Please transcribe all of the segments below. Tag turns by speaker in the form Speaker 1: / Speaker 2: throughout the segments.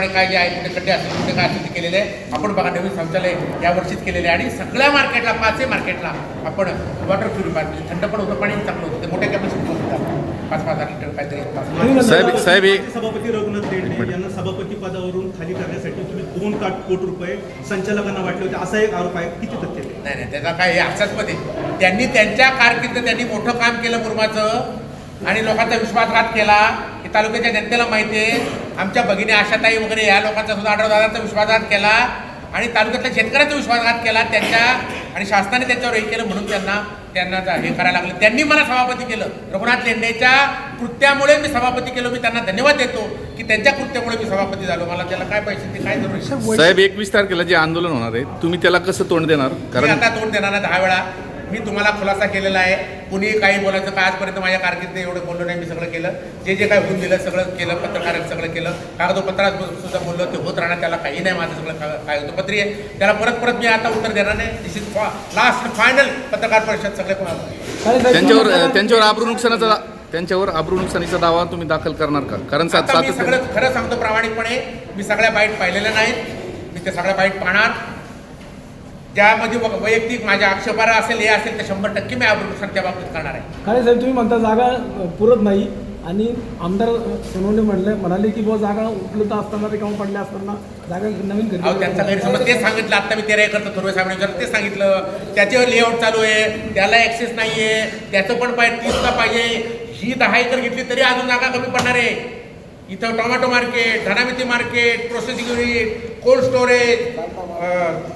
Speaker 1: त्यामुळे काय जे आहे कुठे खड्डे असतील कुठे काय असेल ते केलेले आहे. आपण बघा नवीन शौचालय या वर्षीच केलेले आहे. आणि सगळ्या मार्केटला पाचही मार्केटला आपण वॉटर प्युरिफायर म्हणजे थंड पण होतं पाणी चांगलं होतं. ते मोठ्या कॅपॅसिटी होतं. पाच पाच हजार लिटर काहीतरी
Speaker 2: साहेब साहेब हे
Speaker 3: सभापती रघुनाथ रेड्डी यांना सभापती पदावरून खाली करण्यासाठी तुम्ही दोन काट कोटी रुपये संचालकांना वाटले होते. असा एक आरोप आहे. किती तथ्य ते?
Speaker 1: नाही नाही त्याचा काय हे हास्यास्पद आहे त्यांनी त्यांच्या कारकिर्दीत त्यांनी मोठं काम केलं मुरमाचं. आणि लोकांचा विश्वासघात केला. हे तालुक्याच्या जनतेला माहिती आहे. आमच्या भगिनी आशाताई वगैरे या लोकांचा सुद्धा आढळदारांचा विश्वासघात केला आणि तालुक्यातल्या शेतकऱ्यांचा विश्वासघात केला त्यांच्या आणि शासनाने त्यांच्यावर हे केलं म्हणून त्यांना त्यांना हे करायला लागलं. त्यांनी मला सभापती केलं. रघुनाथ लेंडेच्या कृत्यामुळे मी सभापती केलो. मी त्यांना धन्यवाद देतो की त्यांच्या कृत्यामुळे मी सभापती झालो. मला त्याला काय पैसे ते काय जरुरी?
Speaker 2: साहेब एकवीस तारखेला जे आंदोलन होणार आहे तुम्ही त्याला कसं तोंड देणार? कारण
Speaker 1: आता तोंड देणार दहा वेळा. मी तुम्हाला खुलासा केलेला आहे. कुणी काही बोलायचं का आजपर्यंत माझ्या कारकिर्दीत एवढं बोललो नाही मी सगळं केलं. जे जे काय होऊन दिलं सगळं केलं पत्रकारांनी सगळं केलं. कागदोपत्रात सुद्धा बोललो ते होत राहणार त्याला काही नाही माझं सगळं कागदोपत्री आहे. त्याला परत परत मी आता उत्तर देणार नाही. दिस इज लास्ट फायनल पत्रकार परिषद सगळे कोणाला
Speaker 2: त्यांच्यावर त्यांच्यावर आबरू नुकसानाचा त्यांच्यावर आबरू नुकसानीचा दावा तुम्ही दाखल करणार का? कारण
Speaker 1: सगळं खरं सांगतो प्रामाणिकपणे. मी सगळ्या बाईट पाहिलेल्या नाहीत. मी ते सगळ्या बाईट पाहणार. ज्यामध्ये वैयक्तिक माझ्या आक्षेपार्ह असेल हे असेल तर शंभर टक्के मी आबरू त्या बाबतीत करणार आहे.
Speaker 4: काय साहेब तुम्ही म्हणता जागा पुरत नाही. आणि आमदार सोनवणे म्हणले म्हणाले की बुवा जागा उपलब्ध असताना रिकामा पडल्या असताना जागा नवीन
Speaker 1: अहो त्यांचा गैरसमज तेच सांगितलं. आता मी तेरा एकरचं थोरवे साहेबांनी विचारलं तेच सांगितलं. त्याच्यावर लेआउट चालू आहे. त्याला ऍक्सेस नाही आहे त्याचं पण पाहिजे तीसला पाहिजे. ही दहा एकर घेतली तरी अजून जागा कमी पडणार आहे. इथं tomato market धनामिती market processing unit cold storage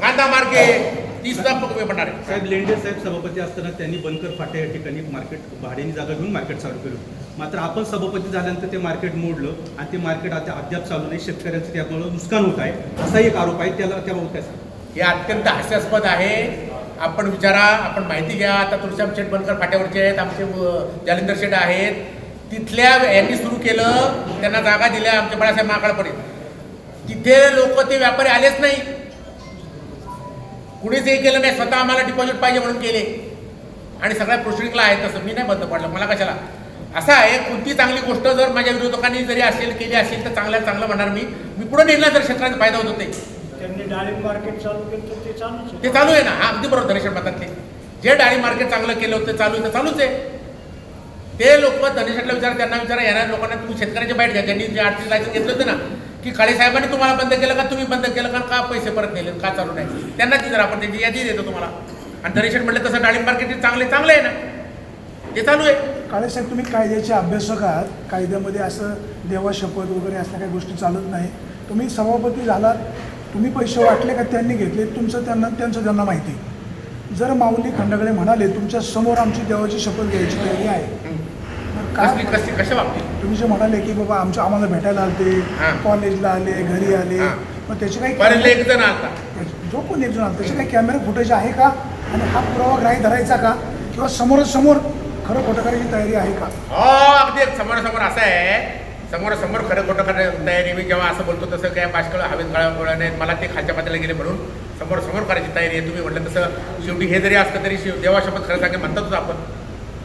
Speaker 1: कांदा मार्केट तीसला कमी पडणार आहे.
Speaker 3: साहेब लेंडे साहेब सभापती असताना त्यांनी बनकर फाटे या ठिकाणी मार्केट भाड्याने जागा घेऊन मार्केट चालू केलं. मात्र आपण सभापती झाल्यानंतर ते मार्केट मोडलं आणि ते मार्केट आता अद्याप चालू नाही. शेतकऱ्यांचं त्यामुळे नुकसान होत आहे. असा एक आरोप आहे. त्याला त्याबाबत काय
Speaker 1: हे अत्यंत हास्यास्पद आहे. आपण विचारा आपण माहिती घ्या. आता तुळशीराम शेठ बनकर फाट्यावरचे आहेत. आमचे जालिंदर शेठ आहेत. तिथल्या यांनी सुरू केलं. त्यांना जागा दिल्या. आमच्या बाळासाहेब महाकाळपर्यंत तिथे लोक ते व्यापारी आलेच नाही. कुणीच हे केलं नाही स्वतः आम्हाला डिपॉझिट पाहिजे म्हणून केले. आणि सगळ्या प्रोसिडिंगला आहे तसं. मी नाही बंद पडलं. मला कशाला? असं आहे कोणती चांगली गोष्ट जर माझ्या विरोधकांनी जरी असेल केली असेल तर चांगल्या चांगलं म्हणणार मी. मी पुढे नेलं तर शेतकऱ्यांचा फायदा होत होते.
Speaker 5: त्यांनी डाळिंब मार्केट चालू केलं तर ते
Speaker 1: चालू आहे ना? हा अगदी बरोबर धनेश्वर मतातले जे डाळी मार्केट चांगलं केलं होतं चालू आहे ते चालूच आहे. ते लोक धनेश्वरला विचारा त्यांना विचारा येणार लोकांना तुम्ही शेतकऱ्याचे बाईट घ्या. त्यांनी जे आर्थिक लायसन्स घेतलं होतं ना की काळे साहेबांनी तुम्हाला बंद केलं का? तुम्ही बंद केलं का? का पैसे परत नेले? का चालू नाही? त्यांना ती जरा आपण त्यांची यादी देतो तुम्हाला. आणि धनेश्वर म्हटलं तसं डाळिंब मार्केट चांगले चांगलं आहे ना. ते चालू आहे.
Speaker 6: काळेसाहेब तुम्ही कायद्याचे अभ्यासक आहात. कायद्यामध्ये असं देवा शपथ वगैरे असल्या काही गोष्टी चालत नाही. तुम्ही सभापती झालात. तुम्ही पैसे वाटले का त्यांनी घेतले? तुमचं त्यांना त्यांचं त्यांना माहिती. जर माऊली खंडकडे म्हणाले तुमच्यासमोर आमची देवाची शपथ घ्यायची तयारी आहे.
Speaker 1: कसली
Speaker 6: काय
Speaker 1: कसली कशा बाबतीत?
Speaker 6: तुम्ही जे म्हणाले की बाबा आमच्या आम्हाला भेटायला आलते
Speaker 1: हां.
Speaker 6: कॉलेजला आले घरी आले
Speaker 1: हां.
Speaker 6: मग त्याचे काही
Speaker 1: एक जण आलता.
Speaker 6: जो कोण एक जण आला, त्याचे काही कॅमेरा फुटेज आहे का? आणि हा पुरावा ग्राही धरायचा का? किंवा समोरासमोर खरं खोटं करायची तयारी आहे का?
Speaker 1: हो अगदी समोरासमोर असं आहे. समोरासमोर खरं खोटं खरं तयारी मी जेव्हा असं बोलतो तसं काय पाचकळ हवेत गळा नाही मला ते खालच्या पात्याला गेले म्हणून समोर समोर करायची तयारी आहे. तुम्ही म्हटलं तसं शेवटी हे जरी असतं तरी शिव देवा शपथ खरं सांगे म्हणतातच आपण.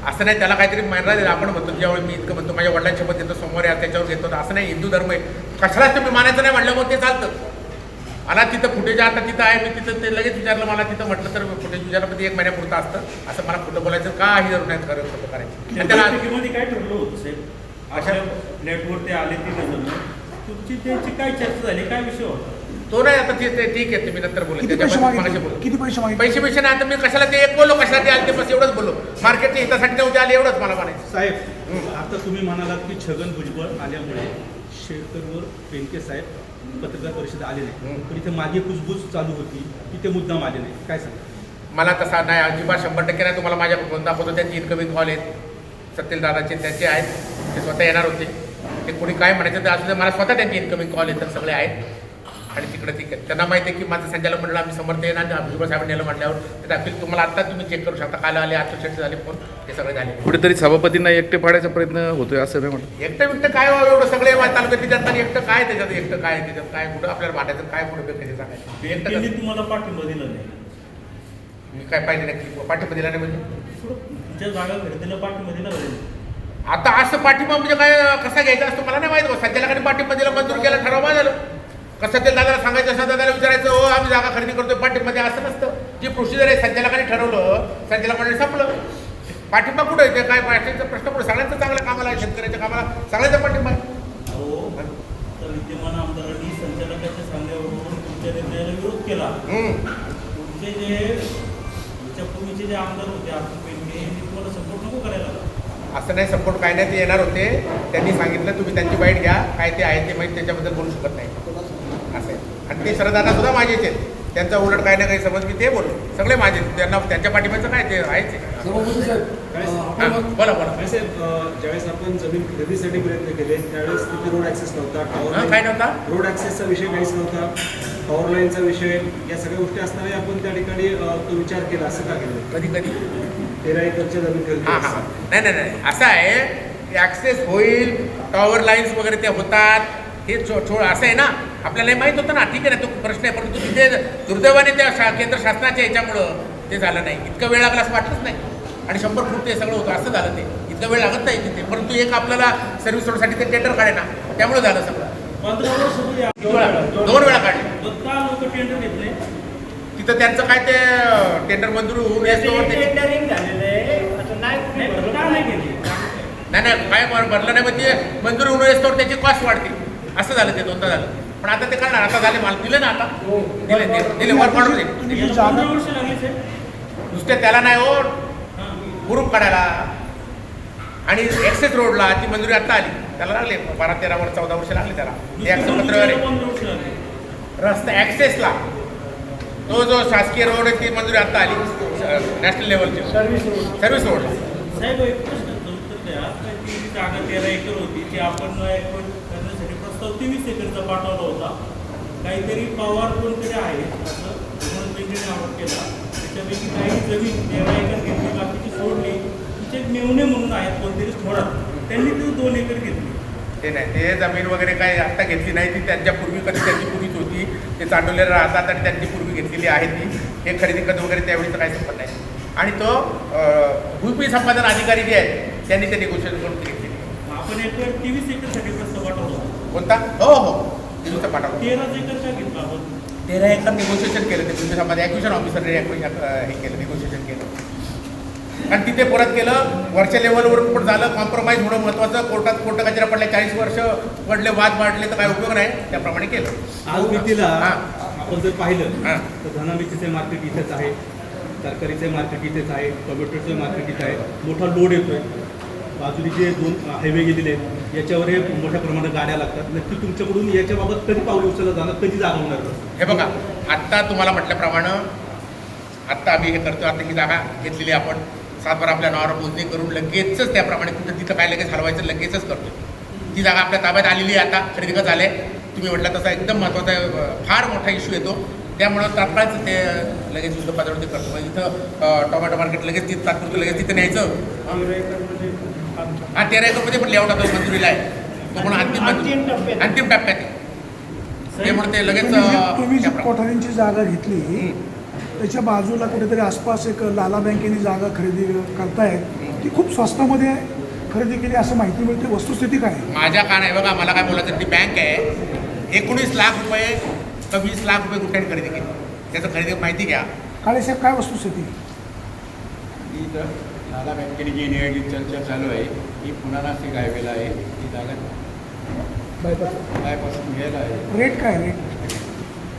Speaker 1: असं नाही त्याला काहीतरी मानला दिला आपण म्हणतो ज्यावेळी मी इतकं म्हणतो माझ्या वडिलांची शपथ देतो समोर या त्याच्यावर घेतो असं नाही हिंदू धर्म आहे. कशालाच तुम्ही मानायचं नाही म्हटलं मग ते चालतं. मला तिथं फुटेज आता तिथं आहे मी तिथं ते लगेच विचारलं मला तिथं म्हटलं तर फुटेज विचारलं एक महिन्यापुरतं असतं. असं मला खोटं बोलायचं काही जरूर नाही खरं खोटं करायचं. त्याला
Speaker 7: काय ठरलं होतं अशा नेटवर ते आले जण. तुमची त्यांची काय चर्चा झाली? काय विषय होता?
Speaker 1: तो नाही आता ते ते ठीक आहे तुम्ही नंतर बोला.
Speaker 6: किती पैसे मागितले? किती पैसे मागितले?
Speaker 1: पैसे पैसे नाही आता मी कशाला ते एक बोललो कशाला ते आले ते बस एवढंच बोललो मार्केटच्या हितासाठी नव्हते आले एवढंच मला म्हणायचं.
Speaker 3: साहेब आता तुम्ही म्हणालात की छगन भुजबळ आल्यामुळे शेतकरीवर बेनके साहेब पत्रकार परिषद आले नाही. पण इथे मागे कुजबूज चालू होती ते मुद्दाम आले नाही. काय सांगा
Speaker 1: मला तसा नाही अजिबात शंभर टक्के नाही. तुम्हाला माझ्या फोन दाखवतो त्यांची इन्कमिंग कॉल आहेत. सत्येल दादाचे त्यांचे आहेत. ते स्वतः येणार होते. ते कोणी काय म्हणायचं ते असू मला स्वतः त्यांची इन्कमिंग कॉल येतात सगळे आहेत. आणि तिकडे ठीक आहे. त्यांना माहिती आहे की माझं संचालक मंडळ आम्ही समर्थ येणार. आणि भुजबळ साहेब नेलं म्हटल्यावर ते तुम्हाला आता तुम्ही चेक करू शकता. काल आले आत्मचेट झाले फोन. हे सगळे झाले.
Speaker 2: कुठेतरी सभापतींना एकटे पाडायचा प्रयत्न होतोय असं नाही म्हणत.
Speaker 1: एकटं बिकटं काय व्हावं? एवढं सगळे तालुक्यातली जनता आणि एकटं काय त्याच्यात? एकटं काय त्याच्यात? काय कुठं आपल्याला भांडायचं? काय कुठं कधी सांगायचं? एकटं कसं?
Speaker 7: तुम्हाला पाठिंबा दिला नाही.
Speaker 1: मी काय पाहिजे नक्की पाठिंबा दिला नाही म्हणजे?
Speaker 7: तुमच्या जागा खरेदीला पाठिंबा दिला पाहिजे
Speaker 1: आता असं पाठिंबा म्हणजे काय कसा घ्यायचा असतो? मला नाही माहिती. बा. संचालकांनी पाठिंबा दिला मंजूर केला ठराव झालं कसं ते दादाला सांगायचं असं दादाला विचारायचं हो आम्ही जागा खरेदी करतोय पाठीमध्ये असं नसतं. जी प्रोसिजर आहे संचालकाने ठरवलं संचालकाने संपलं. पाठिंबा कुठं आहे ते? काय पाठीचा प्रश्न कुठं सगळ्यांचं चांगलं कामाला आहे शेतकऱ्याच्या कामाला. सगळ्यांचा पाठिंबा आहे
Speaker 7: विद्यमान आमदारांनी संचालकाच्या सांगण्यावरून तुमच्या निर्णयाला विरोध केला. तुमचे जे तुमच्या पूर्वीचे जे आमदार होते यांनी तुम्हाला सपोर्ट नको करायला
Speaker 1: असं नाही सपोर्ट काय नाही ते येणार होते. त्यांनी सांगितलं तुम्ही त्यांची बाईट घ्या. काय ते आहे ते माहिती त्याच्याबद्दल बोलू शकत नाही. ते शरदादा सुद्धा माझेच आहेत त्यांचा उलट काय ना काही समज मी ते बोलू सगळे माझे आहेत. त्यांना त्यांच्या पाठिंबाचं काय ते आहेच बोला बोला.
Speaker 8: ज्यावेळेस आपण जमीन खरेदीसाठी प्रयत्न केले त्यावेळेस तिथे रोड ॲक्सेस नव्हता टॉवर
Speaker 1: काय नव्हता?
Speaker 8: रोड ॲक्सेसचा विषय काहीच नव्हता. पॉवर लाईनचा विषय या सगळ्या गोष्टी असताना आपण त्या ठिकाणी तो विचार केला असं का केलं?
Speaker 1: कधी कधी?
Speaker 8: तेरा एकरच्या जमीन खरेदी
Speaker 1: नाही नाही नाही. असं आहे ॲक्सेस होईल टॉवर लाईन्स वगैरे ते होतात. हे छो असं आहे ना? आपल्याला माहीत होतं ना ठीक आहे ना तो प्रश्न आहे परंतु तिथे दुर्दैवाने त्या शा केंद्र शासनाच्या याच्यामुळं ते झालं नाही. इतकं वेळ लागला असं वाटलंच नाही. आणि शंभर फूट ते सगळं होतं असं झालं ते. इतका वेळ लागत नाही तिथे. परंतु एक आपल्याला सर्व्हिस रोडसाठी ते टेंडर काढे ना त्यामुळे झालं सगळं. वेळा? दोन वेळा काढले. तिथं त्यांचं काय ते टेंडर मंजूर होऊन
Speaker 5: नाही
Speaker 7: नाही
Speaker 1: काय भरलं नाही मग ते मंजूर होऊन येतो त्याची कॉस्ट वाढते. असं झालं ते दोनदा झालं. पण आता ते करणार आता झाले मला. दिले ना आता? दिले दिले. दिले वर काढून दिले.
Speaker 6: तुम्ही जी जागा
Speaker 1: नुसते त्याला नाही हो.
Speaker 7: हां.
Speaker 1: हुरूप काढायला. आणि एक्सेस रोडला ती मंजुरी आता आली. त्याला लागले बारा तेरा वर्ष चौदा वर्ष लागले त्याला. ते ऍक्सेस रस्ता ॲक्सेसला तो जो शासकीय रोड आहे ती मंजुरी आता आली. नॅशनल लेवलची
Speaker 5: सर्व्हिस रोड
Speaker 1: सर्व्हिस रोड
Speaker 7: साहेब एक द्या ती जागा तेरा एकर होती ती आपण तेवीस एकरचा पाठवला होता. काहीतरी पवार कोणतरी आहे असं म्हणून आरोप केला. त्याच्यापैकी काही जमीन तेरा एकर घेतली बाकीची सोडली. तिचे मेवणे म्हणून आहेत कोणतरी थोरात त्यांनी ती दोन एकर घेतली.
Speaker 1: ते नाही ते जमीन वगैरे काय आत्ता घेतली नाही. ती त्यांच्या पूर्वी कधी त्यांची पूर्वीच होती. ते चांडवलेले राहतात आणि त्यांची पूर्वी घेतलेली आहे ती. हे खरेदी खत वगैरे त्यावेळीचं काही संपत नाही. आणि तो भूमी संपादन अधिकारी जे आहेत त्यांनी ते निगोशिएशन करून घेतलेली
Speaker 7: आपण एक वेळ तेवीस एकरसाठी प्रस्ताव पाठवला.
Speaker 1: कोणता? हो हो. दिवसा पाठवलं
Speaker 7: तेराच एकर का घेतला आपण.
Speaker 1: तेरा एकर निगोशिएशन केलं ते संपादन ॲक्विशन ऑफिसरने हे केलं निगोशिएशन केलं. आणि तिथे परत केलं वरच्या लेवलवर पण झालं कॉम्प्रोमाइज होणं महत्त्वाचं कोर्टात कोर्ट कचरा पडल्या चाळीस वर्ष पडले वाद वाढले तर काय उपयोग नाही. त्याप्रमाणे केलं.
Speaker 3: आज मितीला
Speaker 1: हां.
Speaker 3: आपण जर पाहिलं तर धनामितीचे मार्केट इथेच आहे तरकारीचे मार्केट इथेच आहे टोमॅटोचं मार्केट इथं आहे. मोठा लोड येतोय. बाजूने जे दोन हायवे गेलेले आहेत याच्यावर हे मोठ्या प्रमाणात गाड्या लागतात. नक्की तुमच्याकडून याच्याबाबत कधी पाऊल उचललं जाणार कधी जागा होणार
Speaker 1: हे बघा आत्ता तुम्हाला म्हटल्याप्रमाणे आत्ता आम्ही हे करतो आता ही जागा घेतलेली आपण. सातबार आपल्या नावावर मोजणी करून लगेचच त्याप्रमाणे कुठं तिथं काय लगेच हलवायचं लगेचच करतो ती जागा आपल्या ताब्यात आलेली आहे आता खरेदी खत झाले? तुम्ही म्हटलं तसा एकदम महत्त्वाचा आहे, फार मोठा इश्यू येतो. त्यामुळं तात्काळच ते लगेच युद्ध पातळीवर ते करतो. म्हणजे इथं टोमॅटो मार्केट लगेच तिथं तात्पुरतं लगेच तिथं न्यायचं. हा तेरा एकरमध्ये पण लेआउट आता मंजुरीला आहे. तो पण अंतिम
Speaker 5: अंतिम टप्प्यात.
Speaker 1: अंतिम टप्प्यात आहे. त्यामुळे ते लगेच
Speaker 6: तुम्ही जी-
Speaker 1: अं,
Speaker 6: तुम्ही जी
Speaker 1: त्याप्रमाणे-
Speaker 6: कोठारींची जागा घेतली त्याच्या बाजूला कुठेतरी आसपास एक लाला बँकेने जागा खरेदी करतायत. ती खूप स्वस्तामध्ये खरेदी केली असं माहिती मिळते. वस्तुस्थिती काय आहे?
Speaker 1: माझ्या का नाही बघा मला काय बोलायचं ती बँक आहे. एकोणीस लाख रुपये का वीस लाख रुपये कुठे खरेदी केली? त्याचं खरेदी माहिती घ्या.
Speaker 6: काळेसाहेब काय वस्तुस्थिती?
Speaker 9: नाला बँकेने जी नियोजित चर्चा चालू आहे. ही पुन्हा नाशिक हायवेला आहे. ही जागा बायपासपासून घ्यायला आहे.
Speaker 6: रेट काय रेट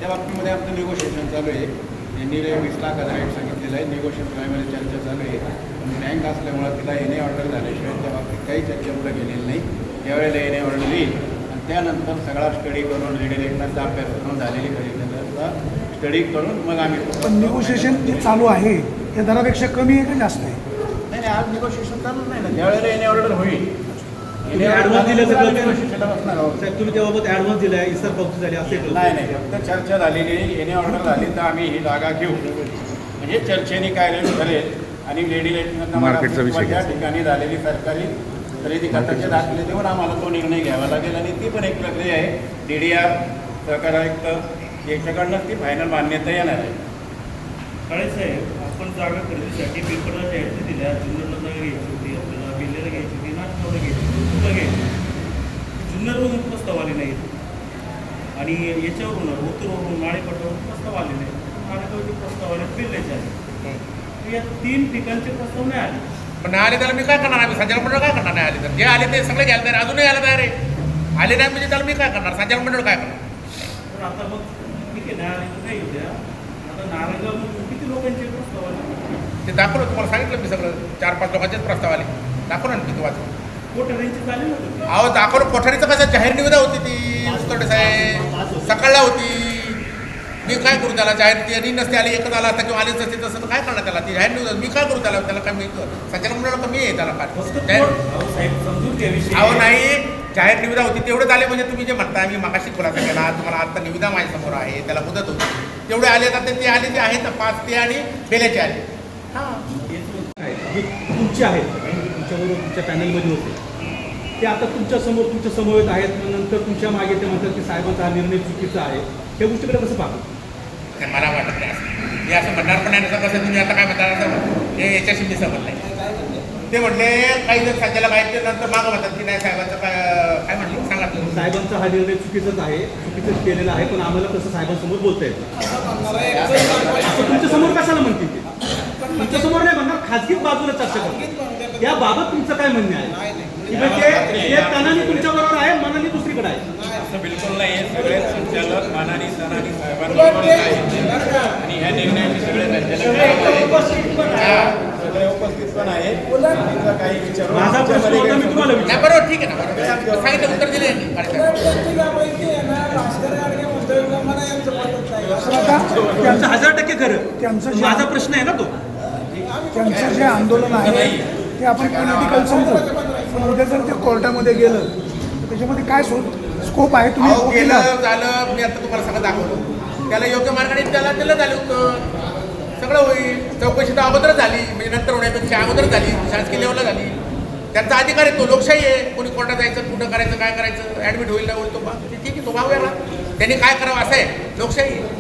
Speaker 9: त्या बाबतीमध्ये आमचं निगोशिएशन चालू आहे. त्यांनी वीस लाख हजार रेट सांगितलेलं आहे. निगोशिएशन करायमध्ये चर्चा चालू आहे. पण बँक असल्यामुळं तिला येणे ऑर्डर झाल्याशिवाय त्या बाबतीत काही चर्चा पुढे गेलेली नाही. त्यावेळेला येणे ऑर्डर येईल आणि त्यानंतर सगळा स्टडी करून रिडिलेक्टरचा अभ्यास करून झालेली खरेदीचा स्टडी करून मग आम्ही
Speaker 6: पण निगोशिएशन जे चालू आहे त्या दरापेक्षा कमी आहे का जास्त आहे?
Speaker 9: आज निगोशिएशन चालूच नाही ना. त्यावेळेला येणे ऑर्डर होईल.
Speaker 3: तुम्ही ॲडव्हान्स दिलं सगळं. साहेब तुम्ही त्याबाबत ॲडव्हान्स दिलाय इतर पावती झाली असे
Speaker 9: नाही नाही. फक्त चर्चा झालेली येणे ऑर्डर झाली तर आम्ही ही जागा घेऊ. म्हणजे चर्चेने काय रेट ठरेल. आणि लेडी
Speaker 2: मार्केटचा विषय
Speaker 9: त्या ठिकाणी झालेली सरकारी खरेदी खताचे दाखले देऊन आम्हाला तो निर्णय घ्यावा लागेल. आणि ती पण एक प्रक्रिया आहे. डी डी आर सहकार आयुक्त याच्याकडनं ती फायनल मान्यता येणार आहे.
Speaker 7: काळेसाहेब आपण जागा खरेदीसाठी पेपरला जाहिराती दिल्या जुन्नरला जागा घ्यायची होती आपल्याला बेल्लेला घ्यायची होती नागपूरला घ्यायची होती तुला घ्यायची जुन्नरवरून प्रस्ताव आले नाहीत आणि याच्यावरून उत्तरवरून नाळेपटावरून प्रस्ताव आलेले आहेत नाळेगावचे प्रस्ताव आले पिल्ल्याचे आले या तीन ठिकाणचे प्रस्ताव नाही आले.
Speaker 1: पण नाही आले त्याला मी काय करणार? आम्ही संचालक मंडळ काय करणार? नाही आले तर. जे आले ते सगळे घ्यायला तयार अजूनही यायला तयार आहे आले नाही म्हणजे त्याला मी काय करणार? संचालक मंडळ काय करणार?
Speaker 7: आता मग ठीक आहे नाही आले तर नाही येऊ द्या आता नारायणगाव किती लोकांचे प्रस्ताव आले
Speaker 1: ते दाखवलं तुम्हाला सांगितलं मी सगळं. चार पाच लोकांचेच प्रस्ताव आले. दाखवलं ना किती वाचून अहो दाखवलं. कोठारीचं कसं जाहीर निविदा होती ती मुस्तोडे साहेब. सकाळला होती. मी काय करू त्याला? जाहीर त्यांनी नसते आली एकच आला असता किंवा आलीच नसते तसं तर काय करणार त्याला? ती जाहीर निविदा मी काय करू त्याला? त्याला काय मी संचालक मंडळ कमी आहे त्याला काय
Speaker 7: अहो
Speaker 1: नाही. जाहीर निविदा होती. तेवढेच आले म्हणजे तुम्ही जे म्हणता मी मागाशी खुलासा केला. तुम्हाला आता निविदा माझ्यासमोर आहे. त्याला मुदत होती. तेवढे आले आता ते आले जे आहेत पाच ते आणि बेल्याचे आले.
Speaker 3: जे तुमचे आहेत. तुमच्याबरोबर तुमच्या पॅनलमध्ये होते. ते आता तुमच्यासमोर तुमच्यासमोर आहेत. मग नंतर तुमच्या मागे ते म्हणतात की साहेबांचा हा निर्णय चुकीचा आहे. त्या गोष्टीकडे कसं पाहतो?
Speaker 1: मला वाटत नाही असं. मी असं म्हणणार पण नाही. कसं तुम्ही आता काय म्हणणार असं हे याच्याशी मी सहमत नाही. ते म्हणले काही जर संचालक आहेत ते नंतर मागं म्हणतात की नाही साहेबांचं काय काय म्हणलं सांगा तुम्ही.
Speaker 3: साहेबांचा हा निर्णय चुकीचाच आहे. चुकीचं केलेला आहे. पण आम्हाला तसं साहेबांसमोर बोलता येतं तुमच्यासमोर कशाला म्हणतील खाजगीत बाजूला चर्चा करतात याबाबत तुमचं काय म्हणणे आहे की म्हणजे ते तनानी तुमच्या बरोबर आहे मनाने दुसरीकडे आहे
Speaker 7: असं बिलकुल नाही सगळे संचालक मानानी सनानी साहेबांबरोबर आहेत आणि ह्या निर्णयाचे सगळे सगळे उपस्थित पण आहेत काही विचार
Speaker 3: माझा प्रश्न होता मी तुम्हाला विचारतो.
Speaker 1: नाही बरोबर ठीक आहे ना सांगितलं उत्तर दिले
Speaker 6: त्यांचं
Speaker 3: हजार टक्के खरं माझा प्रश्न आहे ना तो
Speaker 6: त्यांचं जे आंदोलन आहे ते आपण पॉलिटिकल समजू. पण उद्या जर ते कोर्टामध्ये गेलं तर त्याच्यामध्ये काय स्कोप आहे? तुम्ही
Speaker 1: अहो गेलं. झालं मी आता तुम्हाला सगळं दाखवलं त्याला योग्य मार्गाने त्याला दिलं झालं होतं. सगळं होईल. चौकशी तर अगोदरच झाली. म्हणजे नंतर होण्यापेक्षा अगोदरच झाली. शासकीय लेवलला झाली. त्यांचा अधिकार आहे तो. लोकशाही आहे. कोणी कोर्टात जायचं कुठं करायचं काय करायचं ॲडमिट होईल ना होईल तो. भाग ठीक आहे तो भाग वेगळा. त्यांनी काय करावं असं आहे? लोकशाही आहे.